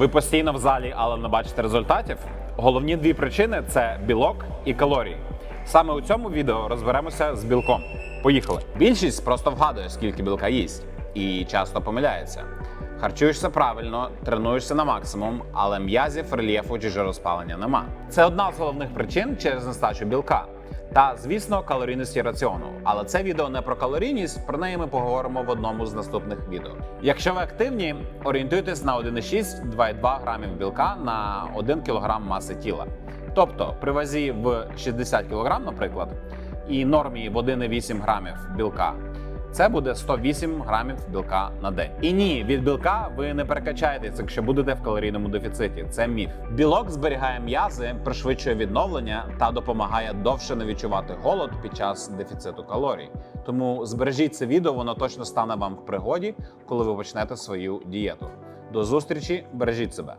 Ви постійно в залі, але не бачите результатів. Головні дві причини це білок і калорії. Саме у цьому відео розберемося з білком. Поїхали. Більшість просто вгадує, скільки білка їсть, і часто помиляється. Харчуєшся правильно, тренуєшся на максимум, але м'язів, рельєфу чи жироспалення нема. Це одна з головних причин через нестачу білка. Та, звісно, калорійності раціону. Але це відео не про калорійність, про неї ми поговоримо в одному з наступних відео. Якщо ви активні, орієнтуйтесь на 1,6-2,2 грамів білка на 1 кг маси тіла. Тобто при вазі в 60 кг, наприклад, і нормі в 1,8 грамів білка. Це буде 108 грамів білка на день. І ні, від білка ви не перекачаєтесь, якщо будете в калорійному дефіциті. Це міф. Білок зберігає м'язи, пришвидшує відновлення та допомагає довше не відчувати голод під час дефіциту калорій. Тому збережіть це відео, воно точно стане вам в пригоді, коли ви почнете свою дієту. До зустрічі, бережіть себе.